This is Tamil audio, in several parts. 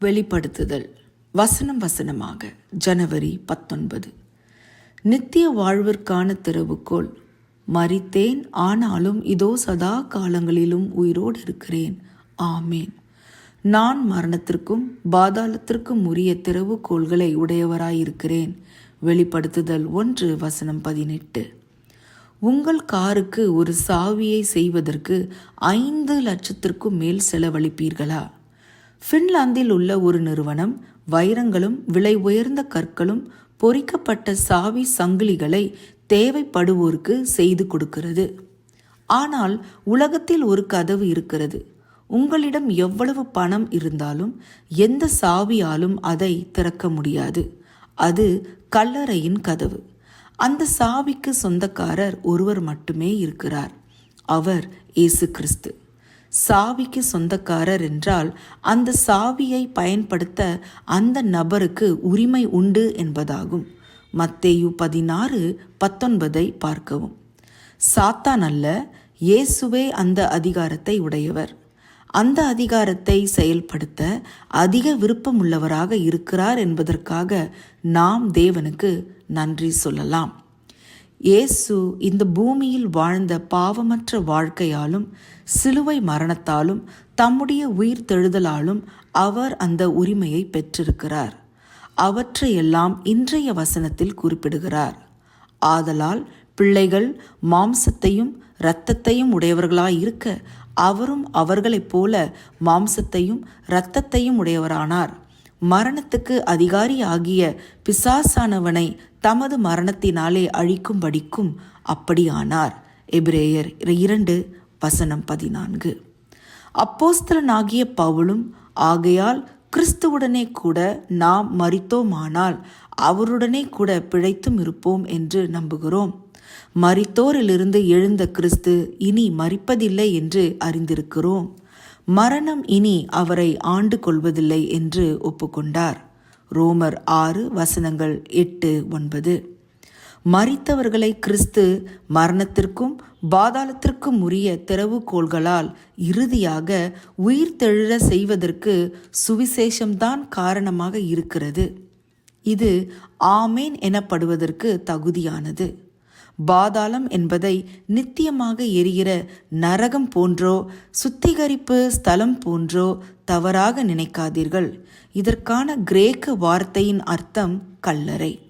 வெளிப்படுத்துதல். வசனம் வசனமாக. ஜனவரி பத்தொன்பது. நித்திய வாழ்விற்கான திறவுகோள். மறித்தேன் ஆனாலும் இதோ சதா காலங்களிலும் உயிரோடு இருக்கிறேன். ஆமேன். நான் மரணத்திற்கும் பாதாளத்திற்கும் உரிய திறவுகோள்களை உடையவராயிருக்கிறேன். வெளிப்படுத்துதல் ஒன்று வசனம் பதினெட்டு. உங்கள் காருக்கு ஒரு சாவியை செய்வதற்கு ஐந்து லட்சத்திற்கும் மேல் செலவழிப்பீர்களா? ஃபின்லாந்தில் உள்ள ஒரு நிறுவனம் வைரங்களும் விலை உயர்ந்த கற்களும் பொறிக்கப்பட்ட சாவி சங்கிலிகளை தேவைப்படுவோருக்கு செய்து கொடுக்கிறது. ஆனால் உலகத்தில் ஒரு கதவு இருக்கிறது. உங்களிடம் எவ்வளவு பணம் இருந்தாலும் எந்த சாவியாலும் அதை திறக்க முடியாது. அது கல்லறையின் கதவு. அந்த சாவிக்கு சொந்தக்காரர் ஒருவர் மட்டுமே இருக்கிறார். அவர் இயேசு கிறிஸ்து. சாவிக்கு சொந்தக்காரர் என்றால் அந்த சாவியை பயன்படுத்த அந்த நபருக்கு உரிமை உண்டு என்பதாகும். மத்தேயு பதினாறு பத்தொன்பதை பார்க்கவும். சாத்தான் அல்ல இயேசுவே அந்த அதிகாரத்தை உடையவர். அந்த அதிகாரத்தை செயல்படுத்த அதிக விருப்பமுள்ளவராக இருக்கிறார் என்பதற்காக நாம் தேவனுக்கு நன்றி சொல்லலாம். இயேசு இந்த பூமியில் வாழ்ந்த பாவமற்ற வாழ்க்கையாலும் சிலுவை மரணத்தாலும் தம்முடைய உயிர் தெழுதலாலும் அவர் அந்த உரிமையை பெற்றிருக்கிறார். அவற்றையெல்லாம் இன்றைய வசனத்தில் குறிப்பிடுகிறார். ஆதலால் பிள்ளைகள் மாம்சத்தையும் இரத்தத்தையும் உடையவர்களாய் இருக்க அவரும் அவர்களைப் போல மாம்சத்தையும் இரத்தத்தையும் உடையவரானார். மரணத்துக்கு அதிகாரி ஆகிய பிசாசானவனை தமது மரணத்தினாலே அழிக்கும்படிக்கும் அப்படியானார். எபிரேயர் இரண்டு வசனம் பதினான்கு. அப்போஸ்தலனாகிய பவுலும் ஆகையால் கிறிஸ்துவுடனே கூட நாம் மறித்தோமானால் அவருடனே கூட பிழைத்தும் இருப்போம் என்று நம்புகிறோம். மறித்தோரிலிருந்து எழுந்த கிறிஸ்து இனி மறிப்பதில்லை என்று அறிந்திருக்கிறோம். மரணம் இனி அவரை ஆண்டு கொள்வதில்லை என்று ஒப்புக்கொண்டார். ரோமர் ஆறு வசனங்கள் எட்டு ஒன்பது. மறித்தவர்களை கிறிஸ்து மரணத்திற்கும் பாதாளத்திற்கும் உரிய திறவுகோள்களால் இறுதியாக உயிர் தெழ செய்வதற்கு சுவிசேஷம்தான் காரணமாக இருக்கிறது. இது ஆமேன் எனப்படுவதற்கு தகுதியானது. பாதாளம் என்பதை நித்தியமாக எரிகிற நரகம் போன்றோ சுத்திகரிப்பு ஸ்தலம் போன்றோ தவறாக நினைக்காதீர்கள். இதற்கான கிரேக்க வார்த்தையின் அர்த்தம் கல்லறை.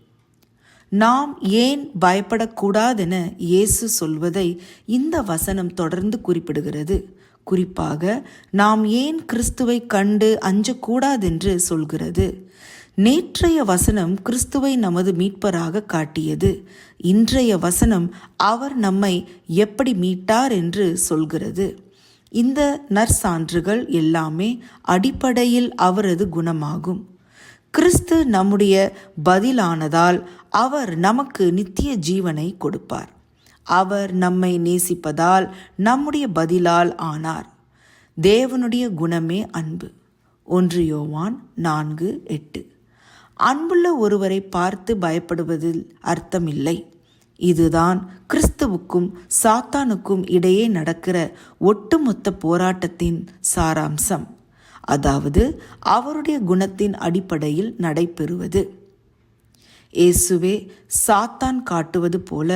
நாம் ஏன் பயப்படக்கூடாதென இயேசு சொல்வதை இந்த வசனம் தொடர்ந்து குறிப்பிடுகிறது. குறிப்பாக நாம் ஏன் கிறிஸ்துவை கண்டு அஞ்சக்கூடாதென்று சொல்கிறது. நேற்றைய வசனம் கிறிஸ்துவை நமது மீட்பராக காட்டியது. இன்றைய வசனம் அவர் நம்மை எப்படி மீட்டார் என்று சொல்கிறது. இந்த நற்சான்றுகள் எல்லாமே அடிப்படையில் அவரது குணமாகும். கிறிஸ்து நம்முடைய பதிலானதால் அவர் நமக்கு நித்திய ஜீவனை கொடுப்பார். அவர் நம்மை நேசிப்பதால் நம்முடைய பதிலால் ஆனார். தேவனுடைய குணமே அன்பு. ஒன்று யோவான் நான்கு எட்டு. அன்புள்ள ஒருவரை பார்த்து பயப்படுவதில் அர்த்தமில்லை. இதுதான் கிறிஸ்துவுக்கும் சாத்தானுக்கும் இடையே நடக்கிற ஒட்டுமொத்த போராட்டத்தின் சாராம்சம். அதாவது அவருடைய குணத்தின் அடிப்படையில் நடைபெறுவது. இயேசுவே சாத்தான் காட்டுவது போல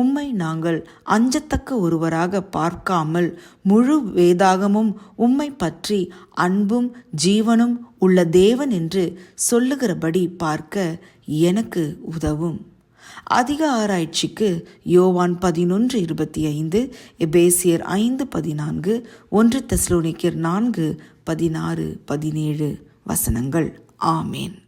உம்மை நாங்கள் அஞ்சத்தக்க ஒருவராக பார்க்காமல் முழு வேதாகமும் உம்மை பற்றி அன்பும் ஜீவனும் உள்ள தேவன் என்று சொல்லுகிறபடி பார்க்க எனக்கு உதவும். அதிக ஆராய்ச்சிக்கு யோவான் பதினொன்று இருபத்தி ஐந்து எபேசியர் ஐந்து பதினான்கு ஒன்று தெஸ்லோனிக்கர் நான்கு பதினாறு பதினேழு வசனங்கள். ஆமேன்.